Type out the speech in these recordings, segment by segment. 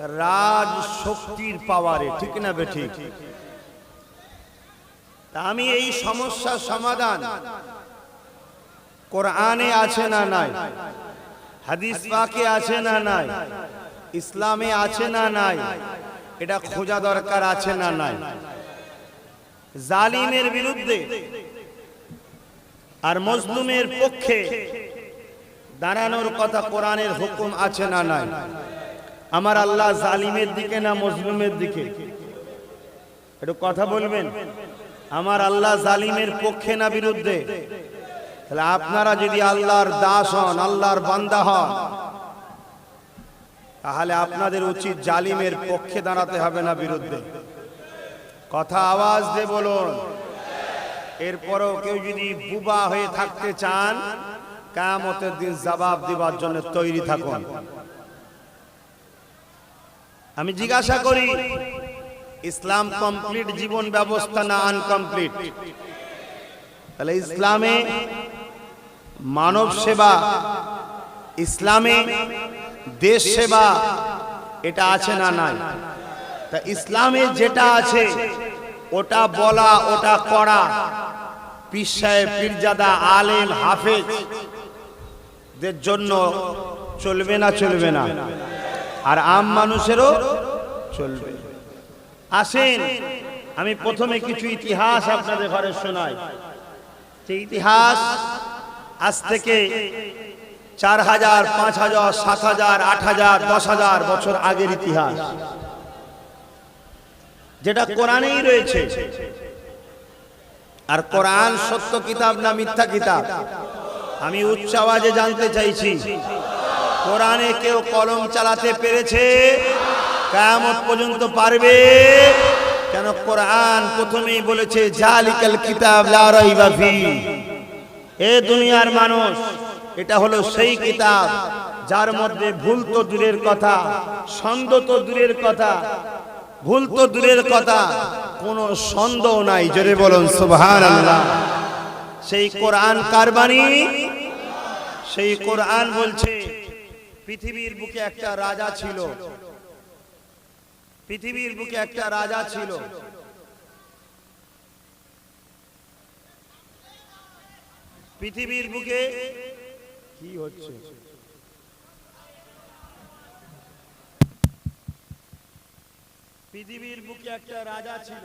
রাজ শক্তির পাওয়ারে, ঠিক না বে ঠিক? আমি এই সমস্যার সমাধান কোরআনে আছে না নাই? হাদিস পাকে আছে না নাই? ইসলামে আছে না নাই? এটা খোঁজা দরকার আছে না নাই? জালিমের বিরুদ্ধে আর মজলুমের পক্ষে দাঁড়ানোর কথা কোরআনের হুকুম আছে না নাই? আমার আল্লাহ জালিমের দিকে না মজলুমের দিকে? একটু কথা বলবেন? আমার আল্লাহ জালিমের পক্ষে না বিরুদ্ধে? তাহলে আপনারা যদি আল্লাহর দাস হন, আল্লাহর বান্দা হন, তাহলে আপনাদের উচিত জালিমের পক্ষে দাঁড়াতে হবে না বিরুদ্ধে। কথা আওয়াজ দিয়ে বলুন। এরপরও কেউ যদি বুবা হয়ে থাকতে চান কামতের দিন জবাব দিবার জন্য তৈরি থাকুন। আমি জিজ্ঞাসা করি, ইসলাম কমপ্লিট জীবন ব্যবস্থা না আনকমপ্লিট তাহলে ইসলামে মানব সেবা, ইসলামে দেশ সেবা, এটা আছে না নাই? তা ইসলামে যেটা আছে, ওটা বলা, ওটা করা। সাহেব, পীরজাদা, আলেম, হাফেজ, দের জন্য চলবে না চলবে না। আর আম মানুষেরও চলবে। আসেন, আমি প্রথমে কিছু ইতিহাস আপনাদের ঘরে শোনাই। যে ইতিহাস আজ থেকে চার হাজার, পাঁচ হাজার, সাত হাজার, আট হাজার, দশ হাজার বছর আগের ইতিহাস। যেটা কোরআনেই রয়েছে। আর কোরআন সত্য কিতাব না মিথ্যা কিতাব? আমি উচ্চ আওয়াজে জানতে চাইছি। কোরআনে কেউ কলম চালাতে পেরেছে? কেমন পর্যন্ত পারবে? কেন কোরআন প্রথমেই বলেছে, জালিকাল কিতাব লা রাইবা ফি এ দুনিয়ার মানুষ, এটা হলো সেই কিতাব, যার মধ্যে ভুল তো দূরের কথা, ছন্দ তো দূরের কথা, ভুল তো দূরের কথা, কোনো সন্দেহ নাই। জোরে বলুন, সুবহানাল্লাহ। সেই কোরআন কারবানি সেই কোরআন বলছে পৃথিবীর বুকে একটা রাজা ছিল। পৃথিবীর বুকে একটা রাজা ছিল। পৃথিবীর বুকে কি হচ্ছে? পৃথিবীর বুকে একটা রাজা ছিল।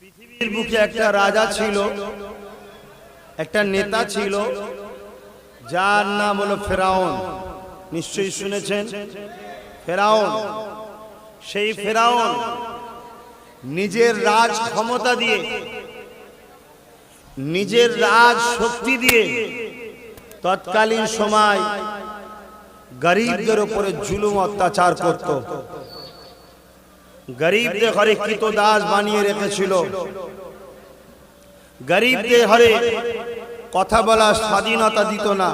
পৃথিবীর বুকে একটা রাজা ছিল, একটা নেতা ছিল, যার নাম হলো ফেরাউন। নিশ্চয়ই শুনেছেন? ফেরাউন। সেই ফেরাউন নিজের রাজ ক্ষমতা দিয়ে, নিজের রাজ শক্তি দিয়ে তৎকালীন সময় গরিবদের উপরে জুলুম অত্যাচার করত। গরিবদের ঘরে কৃত দাস বানিয়ে রেখেছিল। গরিবদের ঘরে কথা বলার স্বাধীনতা দিত না।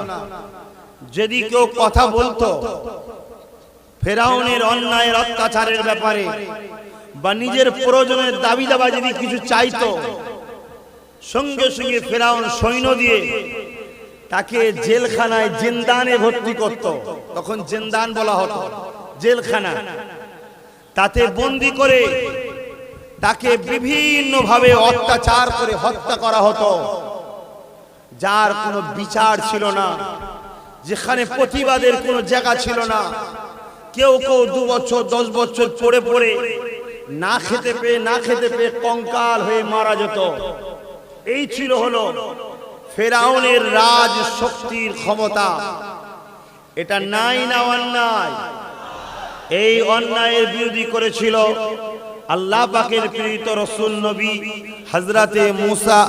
যদি কেউ কথা বলতো ফেরাউনের অন্যায়ের অত্যাচারের ব্যাপারে বা নিজের প্রয়োজনের দাবি দাবা যদি কিছু চাইতো সঙ্গে সঙ্গে ফেরাউন সৈন্য দিয়ে তাকে জেলখানায় জিন্দানে ভর্তি করত। তখন জিন্দান বলা হতো জেলখানা। তাতে বন্দি করে তাকে বিভিন্নভাবে অত্যাচার করে হত্যা করা হতো। যার কোনো বিচার ছিল না। যেখানে প্রতিবাদের কোনো জায়গা ছিল না। কেউ কেউ দু বছর দশ বছর পড়ে পড়ে না খেতে পেয়ে না খেতে পেয়ে কঙ্কাল হয়ে মারা যেত। এই ছিল হলো ফেরাউনের রাজ শক্তির ক্ষমতা। এটা নাই না অন্যায়। এই অন্যায়ের বিরোধী করেছিল আল্লাহ পাকের প্রেরিত রসুল নবী হজরতে মুসা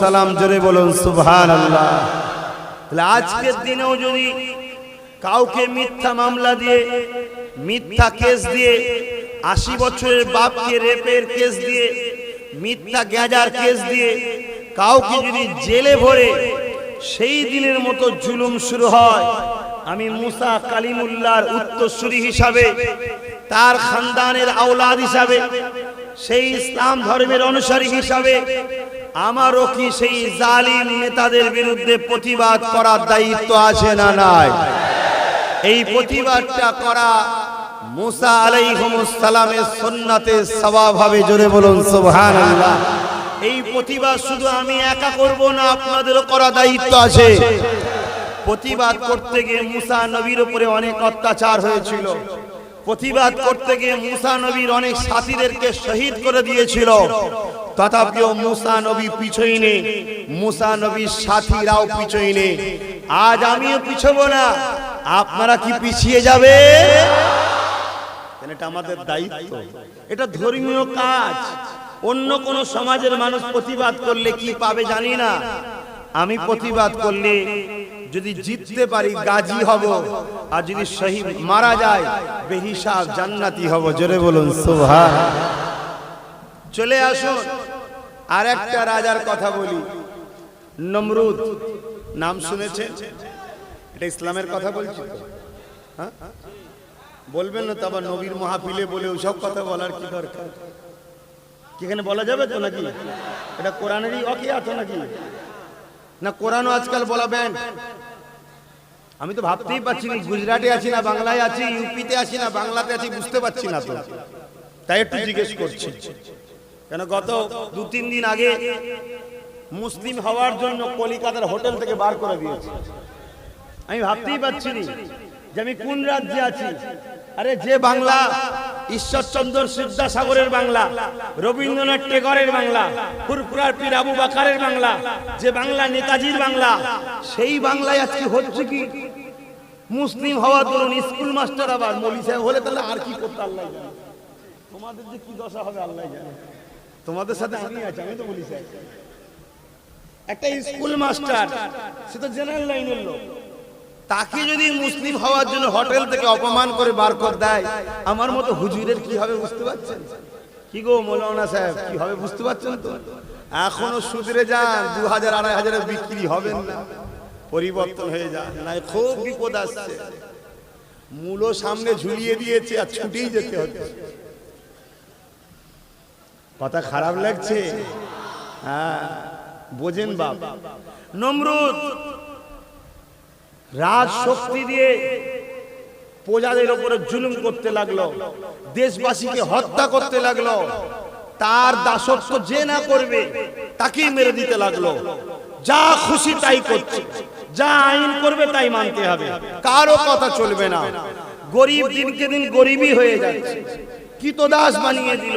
সালাম জোরে বলুন সুভান আল্লাহ তাহলে আজকের দিনেও যদি কাউকে মিথ্যা মামলা দিয়ে, মিথ্যা কেস দিয়ে, আশি বছরের বাপকে রেপের কেস দিয়ে, মিথ্যা গ্যাজার কেস দিয়ে কাউকে যদি জেলে ভরে, সেই দিনের মতো জুলুম শুরু হয় আমি মুসা কালিমুল্লার উত্তরসূরি হিসাবে, তার খানদানের আওলাদ হিসাবে, সেই ইসলাম ধর্মের অনুসারী হিসাবে, আমারও কি সেই জালিম নেতাদের বিরুদ্ধে প্রতিবাদ করার দায়িত্ব আছে না নাই? এই প্রতিবাদটা করা মুসা আলাইহিমুসসালামের সুন্নাতে সওয়াব হবে, জোরে বলুন, সুবহানাল্লাহ। এই প্রতিবাদ শুধু আমি একা করব না, আপনাদেরও করা দায়িত্ব আছে। প্রতিবাদ করতে গিয়ে মুসা নবীর উপরে অনেক অত্যাচার হয়েছিল। প্রতিবাদ করতে গিয়ে মুসা নবীর অনেক সাথীদেরকে শহীদ করে দিয়েছিল। তথাপিও মুসা নবী পিছই নেই। মুসা নবীর সাথীরাও পিছই নেই। আজ আমিও পিছবো না। আপনারা কি পিছিয়ে যাবে? এটা আমাদের দায়িত্ব। এটা ধর্মীয় কাজ। অন্য কোন সমাজের মানুষ প্রতিবাদ করলে কি পাবে জানি না। আমি প্রতিবাদ করলে যদি জিততে পারি, গাজী হব। আর যদি শহীদ মারা যায়, বেহিসাব জান্নাতি হব। জোরে বলুন, সুবহান। চলে আসুন আর একটা রাজার কথা বলি। নমরুদ, নাম শুনেছেন? এটা ইসলামের কথা বলছি হ্যাঁ? বলবেন না তো নবীর মহাপিলে বলে ওসব কথা বলার কি দরকার? এখানে বলা যাবে তো নাকি? এটা কোরআনেরই অকি আছে নাকি? না কোরআনও আজকাল বলা ব্যান্ড আমি তো ভাবতেই পারছি না, গুজরাটে আছি না, বাংলায় আছি, ইউপিতে আছি না, বাংলাতে আছি, বুঝতে পারছি না তো। তাই একটু জিজ্ঞেস করছি। কেন গত দু তিন দিন আগে মুসলিম হওয়ার জন্য কলিকাতার হোটেল থেকে বার করে দিয়েছে। আমি ভাবতেই পারছি না যে আমি কোন রাজ্যে আছি আরে যে বাংলা, ঈশ্বরচন্দ্র সিদ্ধাসাগরের বাংলা, রবীন্দ্রনাথ টেগরের বাংলা, ফুরফুরার পীর আবু বাকারের বাংলা, যে বাংলা নেতাজির বাংলা, সেই বাংলায় আজকে হচ্ছে কি? মুসলিম হওয়া দরুন স্কুল মাস্টার আবার মলি সাহেব হলে তাহলে আর কি করতে আল্লাহ তোমাদের যে কি দশা হবে আল্লাহ জানে। তোমাদের সাথে আমি আছি, আমি তো বলি সাহেব। একটা স্কুল মাস্টার সে তো জেনারেল লাইনের লোক। তাকে যদি মুসলিম হওয়ার জন্য হোটেল থেকে অপমান করে বার কর দেয়, আমার মতো হুজুরের কি হবে বুঝতে পারছেন? কি গো মৌলানা সাহেব, কি হবে বুঝতে পারছেন তো? এখনও সুদরে যান, দু হাজার, আড়াই হাজারে বিক্রি হবেন না। পরিবর্তন হয়ে যায় না খুব বিপদ আসছে। মূলো সামনে ঝুলিয়ে দিয়েছে আর ছুটেই যেতে হচ্ছে। কথা খারাপ লাগছে? হ্যাঁ বোঝেন বাপ। নমরুদ রাজ শক্তি দিয়ে প্রজাদের উপরে জুলুম করতে লাগল, দেশবাসীকে হত্যা করতে লাগল, তার দাসত্ব যে না করবে তাকেই মেরে দিতে লাগল। যা খুশি তাই করছে, যা আইন করবে তাই মানতে হবে, কারও কথা চলবে না। গরিব দিনকে দিন গরিবই হয়ে যাচ্ছে, কিতদাস বানিয়ে দিল,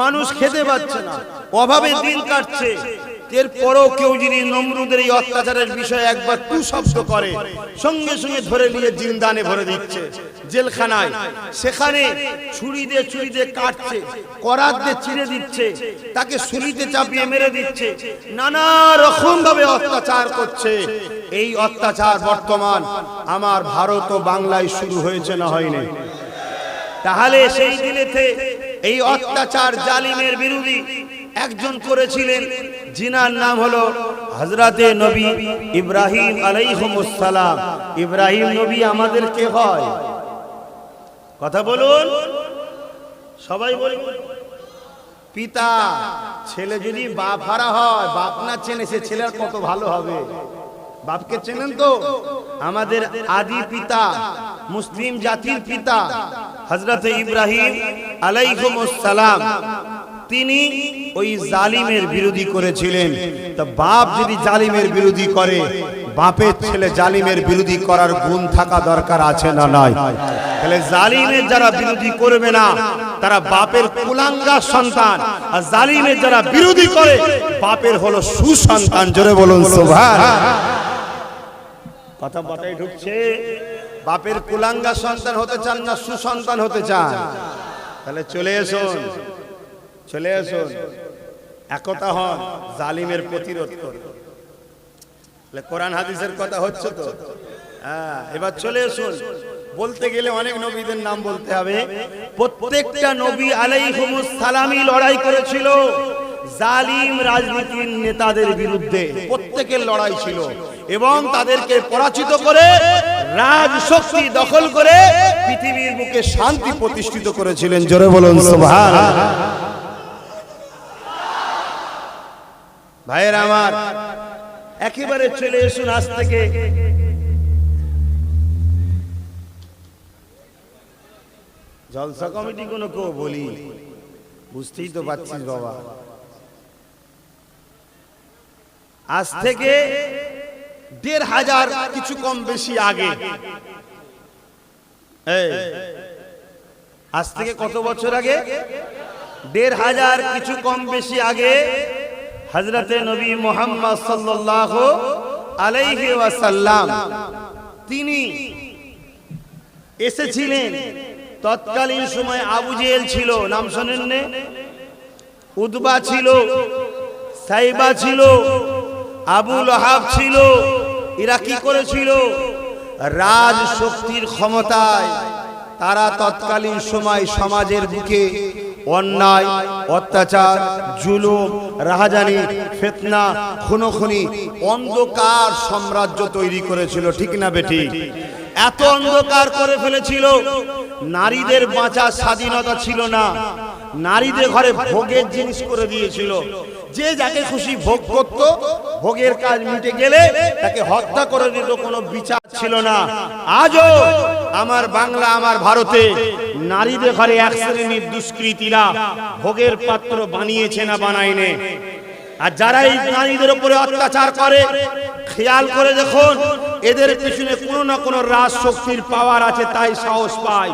মানুষ খেতে পাচ্ছে না, অভাবে দিন কাটছে এরপরও কেউ যদি নমরুদের এই অত্যাচারের বিষয়ে একবার টু শব্দ করে, সঙ্গে সঙ্গে ধরে নিয়ে জিন্দানে ভরে দিচ্ছে। জেলখানায়। সেখানে ছুরি দিয়ে ছুরি দিয়ে কাটছে, করাত দিয়ে চিড়ে দিচ্ছে, তাকে সুলিতে চাপিয়ে মেরে দিচ্ছে, নানা রকম ভাবে অত্যাচার করছে। এই অত্যাচার বর্তমান আমার ভারত ও বাংলায় শুরু হয়েছে না হয়নি। তাহলে সেই দিনেতে এই অত্যাচার জালিমের বিরোধী একজন করেছিলেন, জিনার নাম হলো হজরতে নবী ইব্রাহিম আলাইহিমুসসালাম। ইব্রাহিম নবী আমাদের কে হয়? কথা বলুন। সবাই বলুন। পিতা, ছেলে যদি বাপ হারা হয়, বাপ না চেনে সে ছেলের কত ভালো হবে? বাপকে চেনেন তো? আমাদের আদি পিতা, মুসলিম জাতির পিতা হজরত ইব্রাহিম আলাইহিমুসসালাম। তিনি ওই জালিমের বিরোধী করেছিলেন। তা বাপ যদি জালিমের বিরোধী করে, বাপের ছেলে জালিমের বিরোধী করার গুণ থাকা দরকার আছে না নয় তাহলে জালিমের যারা বিরোধী করবে না, তারা বাপের কুলাঙ্গা সন্তান। আর জালিমের যারা বিরোধী করে, বাপের হলো সুসন্তান। জোরে বলুন সুভাষ কথা বটাই ঢুকছে, বাপের কুলাঙ্গা সন্তান হতে চান না সুসন্তান হতে চান? তাহলে চলে এসুন। চলে আসুন। একতা হন, জালিমের প্রতিরোধ করুন। কোরআন হাদিসের কথা হচ্ছে তো। হ্যাঁ এবার চলে আসুন। বলতে গেলে অনেক নবীদের নাম বলতে হবে। প্রত্যেকটা নবী আলাইহিমুস সালামই লড়াই করেছিল জালিম রাজনীতির নেতাদের বিরুদ্ধে। প্রত্যেকের লড়াই ছিল। এবং তাদেরকে পরাজিত করে, রাজ শক্তি দখল করে পৃথিবীর বুকে শান্তি প্রতিষ্ঠিত করেছিলেন। জোরে বলুন সুবহান ভাইয়ের আমার একেবারে চলে এসুন আজ থেকে। জলসা কমিটি কোনো কেউ বলি। বুঝতেই তো পারছিস বাবা। আজ থেকে দেড় হাজার কিছু কম বেশি আগে। আজ থেকে কত বছর আগে? দেড় হাজার কিছু কম বেশি আগে হজরতে নবী মোহাম্মদ সাল্লাল্লাহু আলাইহি ওয়াসাল্লাম, তিনি এসেছিলেন। তৎকালীন সময় আবু জেহেল ছিল, নাম শোনেন উদবা ছিল, সাইবা ছিল, আবু লহাব ছিল, এরা কি করেছিল? রাজ শক্তির ক্ষমতায় তারা তৎকালীন সময় সমাজের বুকে অন্যায়, অত্যাচার, জুলুম, রাহাজানি, ফেতনা, খুনোখুনি অন্ধকার সাম্রাজ্য তৈরি করেছিল, ঠিক না বেটি এত অন্ধকার করে ফেলেছিল, নারীদের বাঁচার স্বাধীনতা ছিল না। নারীদের ঘরে ভোগের জিনিস করে দিয়েছিল। যে যাকে খুশি ভোগ করত ভোগের কাজ মিটে গেলে তাকে হত্যা করে দিত কোনো বিচার ছিল না। আজও আমার বাংলা আমার ভারতে নারীদের ঘরে এক শ্রেণির দুষ্কৃতীরা ভোগের পাত্র বানিয়েছে না বানায়নি। আর যারা এই নারীদের উপরে অত্যাচার করে খেয়াল করে দেখুন এদের পিছনে কোনো না কোনো রাজ শক্তির পাওয়ার আছে তাই সাহস পায়।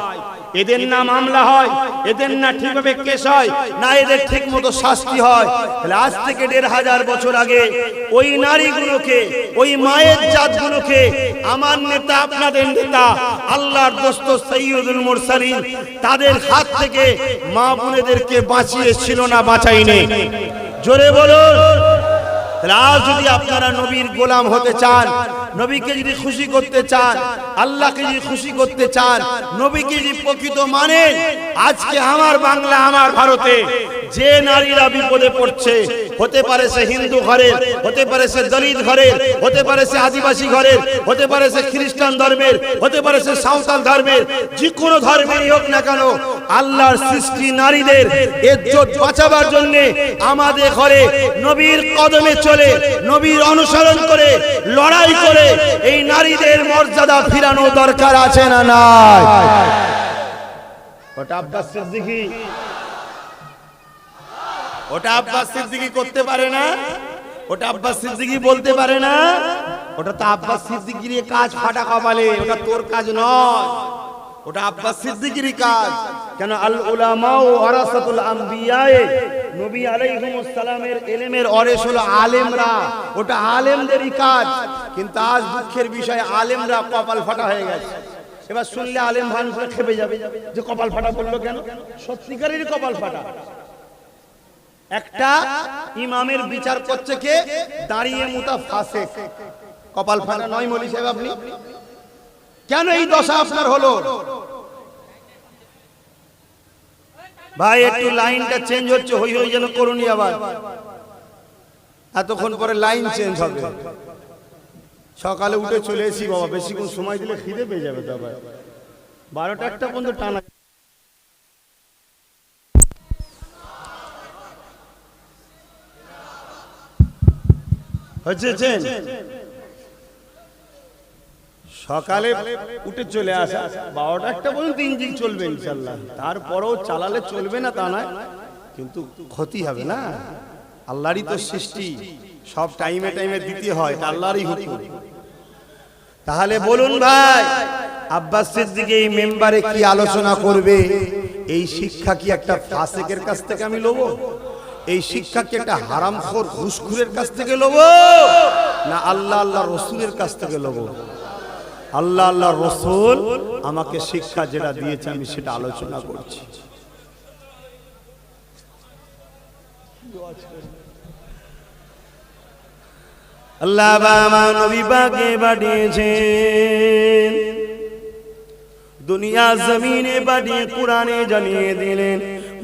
এদের না মামলা হয়, এদের না ঠিকভাবে কেস হয়, না এদের ঠিক মতো শাস্তি হয়। তাহলে আজ থেকে দেড় হাজার বছর আগে ওই নারীগুলোকে, ওই মায়ের জাতগুলোকে, আমার নেতা, আপনাদের নেতা, আল্লাহর দোস্ত সৈয়দুল মুরসালিন, তাদের হাত থেকে মা বোনেদেরকে বাঁচিয়েছিল না বাঁচাইনি জোরে বলুন। আজ যদি আপনারা নবীর গোলাম হতে চান নবীকে যদি খুশি করতে চান, আল্লাহকে যদি খুশি করতে চান, নবীকে যদি প্রকৃত মানেন, আজকে আমার বাংলা, আমার ভারতে যে নারীরা বিপদে পড়ছে, হতে পারে সে হিন্দু ঘরের, হতে পারে সে দলিত ঘরের, হতে পারে সে আদিবাসী ঘরের, হতে পারে সে খ্রিস্টান ধর্মের, হতে পারে সে সাঁওতাল ধর্মের যে কোনো ধর্মেরই হোক না কেন, আল্লাহর সৃষ্টি নারীদের ইজ্জত বাঁচাবার জন্য আমাদের ঘরে নবীর কদমে চলে, নবীর অনুসরণ করে লড়াই করে এই নারীদের মর্যাদা ফিরানো দরকার আছে না নাই? ওটা আব্বাস সিদ্দিকী। ওটা আব্বাস সিদ্দিকী করতে পারে না? ওটা আব্বাস সিদ্দিকী বলতে পারে না? ওটা তো আব্বাস সিদ্দিকির কাজ ফাটা কপালে, ওটা তোর কাজ নয়। ওটা আব্বাস সিদ্দিকির কাজ। কেন আল উলামা ও ওয়ারাসাতুল আম্বিয়ায়ে নবী আলাইহিমুস সালামের ইলমের ওয়ারিস হলো আলেমরা। ওটা আলেমদেরই কাজ। কিন্তু আজ দুঃখের বিষয়, আলেমরা কপাল ফাটা হয়ে গেছে। এবার শুনলে আলেম ভান করে খেপে যাবে। যে কপাল ফাটা বলল কেন? সত্যিকারেরই কপাল ফাটা। একটা ইমামের বিচার করছে কে? দাঁড়িয়ে মুতা ফাসে কপাল ফাটা নয় মলি সাহেব আপনি। কেন এই দশা আপনার হলো? ভাই, একটু লাইনটা চেঞ্জ হচ্ছে, হই হই যেন করুনি আবার। এতক্ষণ পরে লাইন চেঞ্জ হবে। সকালে উঠে চলে এসি বাবা, বেশিক্ষণ সময় দিলে খিদে পেয়ে যাবে তো বারোটা একটা পর্যন্ত টানা হচ্ছে সকালে উঠে চলে আসা। বারোটা একটা পর্যন্ত ইঞ্জিন চলবে ইনশাল্লাহ। তারপরেও চালালে চলবে না তা নয়, কিন্তু ক্ষতি হবে না। আল্লাহরই তো সৃষ্টি, সব টাইমে টাইমে দিতে হয় আল্লাহরই হুকুম। তাহলে বলুন ভাই, আব্বাস সিদ্দিক এই মেম্বারে কি আলোচনা করবে? এই শিক্ষা কি একটা ফাসেকের কাছ থেকে আমি লবো? এই শিক্ষা কি একটা হারামখোর, ঘুষখুরের কাছ থেকে লবো? না আল্লাহ আল্লাহ রসুলের কাছ থেকে লবো? আল্লাহ আল্লাহ রসুল আমাকে শিক্ষা যেটা দিয়েছে, আমি সেটা আলোচনা করছি। আল্লাহ বাবা নবী পাকে পাঠিয়েছেন। দুনিয়া জমিনে পাঠিয়ে কোরআনে জানিয়ে দিলেন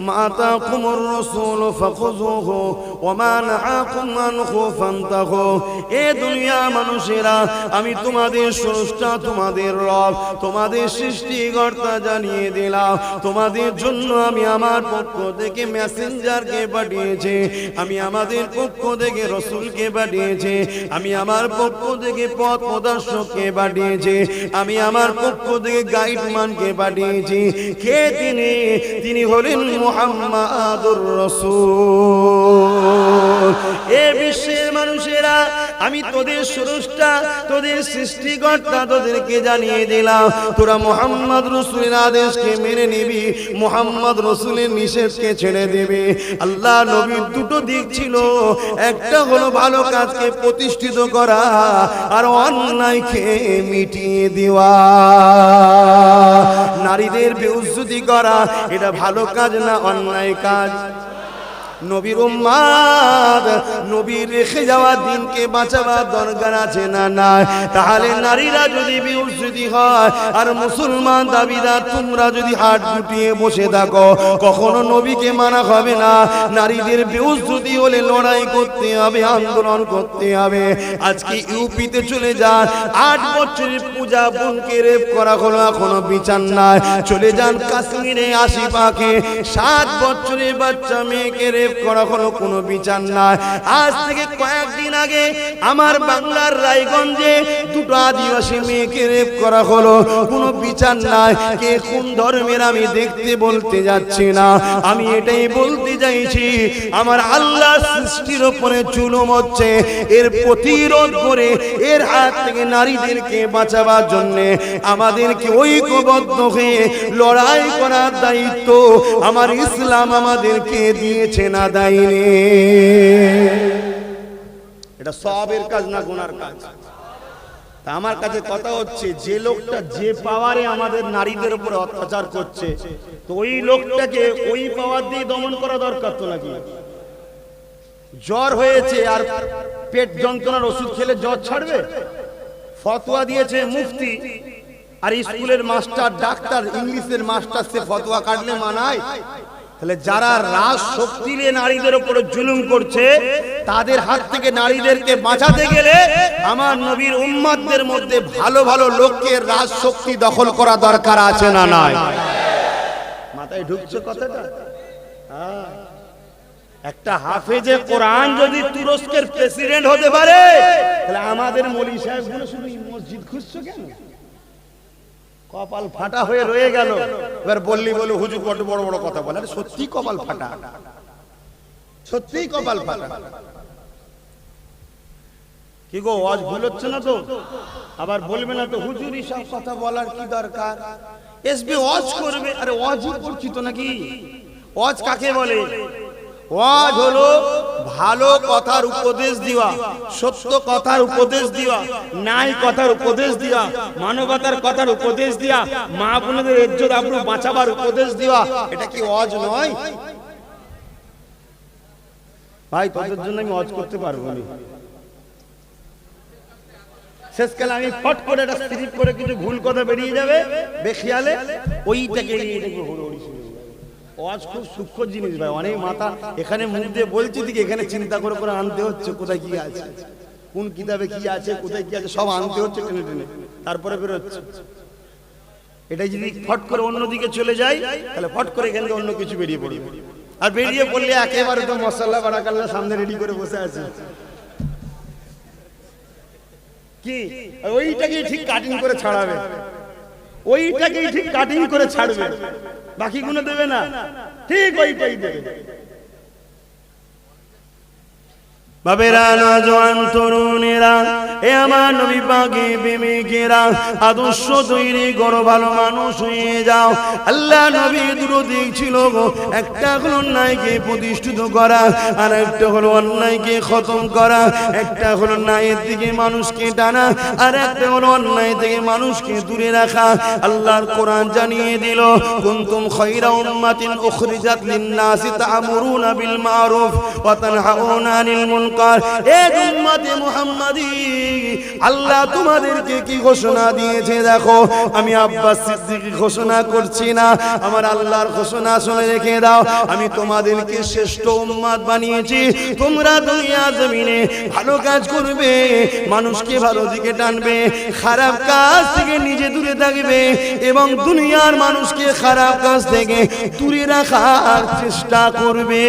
মাতা কুমর রসুল ফখুজুহু ওমা নাহাকুম আনহু ফান্তাহু এ দুনিয়া মানুষেরা, আমি তোমাদের স্রষ্টা, তোমাদের রব, তোমাদের সৃষ্টিকর্তা জানিয়ে দিলাম। তোমাদের জন্য আমি আমার পক্ষ থেকে মেসেঞ্জারকে পাঠিয়েছি, আমি আমাদের পক্ষ থেকে রসুলকে পাঠিয়েছি, আমি আমার পক্ষ থেকে পথ প্রদর্শককে পাঠিয়েছি, আমি আমার পক্ষ থেকে গাইডম্যানকে পাঠিয়েছি। কে তিনি? তিনি হলেন মোহাম্মদুর রসুল। এ বিশ্বের মানুষেরা, আমি তোদের স্রষ্টা, তোদের সৃষ্টিকর্তা তোদেরকে জানিয়ে দিলাম। তোরা মোহাম্মদ রসুলের আদেশকে মেনে নিবি, মোহাম্মদ রসুলের নিষেধকে ছেড়ে দেবে। আল্লাহ নবীর দুটো দিক ছিল। একটা হলো ভালো কাজকে প্রতিষ্ঠিত করা আর অন্যায়কে মিটিয়ে দেওয়া। নারীদের বেউজ্জুতি করা, এটা ভালো কাজ না অন্যায় কাজ? নবীর উম্মাদ, নবীর রেখে যাওয়া দিনকে বাঁচাবার দরকার আছে না না তাহলে নারীরা যদি বিউসিতি হয় আর মুসলমান দাবিদার, তোমরা যদি হাত গুটিয়ে বসে থাকো, কখনো নবীকে মানা হবে না। নারীদের বিউসিতি হলে লড়াই করতে হবে, আন্দোলন করতে হবে। আজকে ইউপিতে চলে যান, আট বছরের পূজা বোনকে রেপ করা হলো, এখনও বিচার নাই। চলে যান কাশ্মীরে আশি পাখে সাত বছরের বাচ্চা মেয়েকে রেপ করা হলো কোনো বিচার আজ থেকে কয়েকদিন আগে আমার বাংলার রায়গঞ্জে দুটো আদিবাসী মেয়েকে রেপ করা হলো। কোনো বিচার নাই। কে কোন ধর্মের আমি দেখতে বলতে যাচ্ছি না। আমি এটাই বলতে চাইছি, আমার আল্লাহ সৃষ্টির ওপরে চুলুম হচ্ছে। এর প্রতিরোধ করে, এর হাত থেকে নারীদেরকে বাঁচাবার জন্য আমাদেরকে ঐক্যবদ্ধ হয়ে লড়াই করার দায়িত্ব আমার ইসলাম আমাদেরকে দিয়েছে না দেয়নি। এটা সবের কাজ না গুনার কাজ? তা আমার কাছে কথা হচ্ছে, যে লোকটা যে পাওয়ারে আমাদের নারীদের উপরে অত্যাচার করছে, তো ওই লোকটাকে ওই পাওয়ার দিয়ে দমন করা দরকার তো নাকি? জ্বর হয়েছে আর পেট যন্ত্রণার ওষুধ খেলে জ্বর ছাড়বে? ফতোয়া দিয়েছে মুফতি, আর স্কুলের মাস্টার, ডাক্তার, ইংলিশের মাস্টার সে ফতোয়া কাটলে মানায়? তাহলে যারা রাজ শক্তি নিয়ে নারীদের উপরে জুলুম করছে, তাদের হাত থেকে নারীদেরকে বাঁচাতে গেলে আমার নবীর উম্মাদদের মধ্যে ভালো ভালো লোককে রাজ শক্তি দখল করা দরকার আছে না নাই? মাথায় ঢুকছে কথাটা? হ্যাঁ। একটা হাফেজে কোরআন যদি তুরস্কের প্রেসিডেন্ট হতে পারে, তাহলে আমাদের মলি সাহেবগুলো শুধু মসজিদ খুঁজছো কেন? কপাল ফাটা হয়ে রয়ে গেল। এবার বললি বলে হুজুর কত বড় বড় কথা বলে। আরে সত্যি কপাল ফাটা। সত্যি কপাল ফাটা। কি গো আজ ভুল হচ্ছে না তো? আবার বলবে না তো, হুজুর সব কথা বলার কি দরকার? এসবি ওয়াজ করবে। আরে ওয়াজই করছি তো নাকি? ওয়াজ কাকে বলে? ওয়াজ হলো ভালো কথার উপদেশ দিওয়া, সত্য কথার উপদেশ দিওয়া নাই কথার উপদেশ দিওয়া, মানবতার কথার উপদেশ দিয়া মা বোনদের ইজ্জত আবরু বাঁচাবার উপদেশ দিওয়া, এটা কি ওয়াজ নয়? ভাই, তোদের জন্য আমি ওয়াজ করতে পারব না। শেষকালে আমি ফট করে একটা স্লিপ করে কিছু ভুল কথা বেরিয়ে যাবে বেখিয়ালে ওইটাকে নিয়ে দেখবে হুড়োহুড়ি শুরু হয়ে যাবে। ওয়াজ খুব সূক্ষ্ম জিনিস ভাই, অনেক মাথা এখানে মুখ দিয়ে বলছি দিকে এখানে চিন্তা করে করে আনতে হচ্ছে, কোথায় কি আছে, কোন কিতাবে কি আছে, কোথায় কি আছে, সব আনতে হচ্ছে টেনে টেনে, তারপরে বেরোচ্ছে। এটা যদি ফট করে অন্যদিকে চলে যায় তাহলে ফট করে এখান থেকে অন্য কিছু বেরিয়ে পড়বে। আর বেরিয়ে পড়লে একেবারে তো মশলা বাড়াকাল্লা সামনে রেডি করে বসে আছে। কি? ওইটাকেই ঠিক কাটিং করে ছাড়াবে। ওইটাকেই ঠিক কাটিং করে ছাড়বে। বাকিগুলো দেবে না। ঠিক ওইটাই দেবে। বাবেরা নজওয়ান তরুণেরা এ আমার নবী পাকে প্রেমিকেরা আদর্শ তৈরি করো, ভালো মানুষ হয়ে যাও। আল্লাহ নবী দুটো দিক ছিল একটা হলো অন্যায়কে প্রতিষ্ঠিত করা, আর একটা হলো অন্যায়কে খতম করা। একটা হলো ন্যায়ের দিকে মানুষকে টানা, আর একটা হলো অন্যায় থেকে মানুষকে দূরে রাখা। আল্লাহর কোরআন জানিয়ে দিল, কুনতুম খায়রা উম্মাতিন উখরিজাত লিন-নাসি তা'মুরুনা বিল মা'রুফ ওয়া তানহাউনা আনিল মুনকার। এ উম্মতে মুহাম্মাদী আল্লাহ তোমাদেরকে কি ঘোষণা দিয়েছে দেখো? আমি আব্বাস সিদ্দিক ঘোষণা করছি না। আমার আল্লাহর ঘোষণা শুনে রেখে দাও। আমি তোমাদেরকে শ্রেষ্ঠ উম্মাদ বানিয়েছি। তোমরা দুনিয়া জমিনে ভালো কাজ করবে, মানুষকে ভালো দিকে টানবে, খারাপ কাজ থেকে নিজে দূরে থাকবে এবং দুনিয়ার মানুষকে খারাপ কাজ থেকে দূরে রাখার চেষ্টা করবে।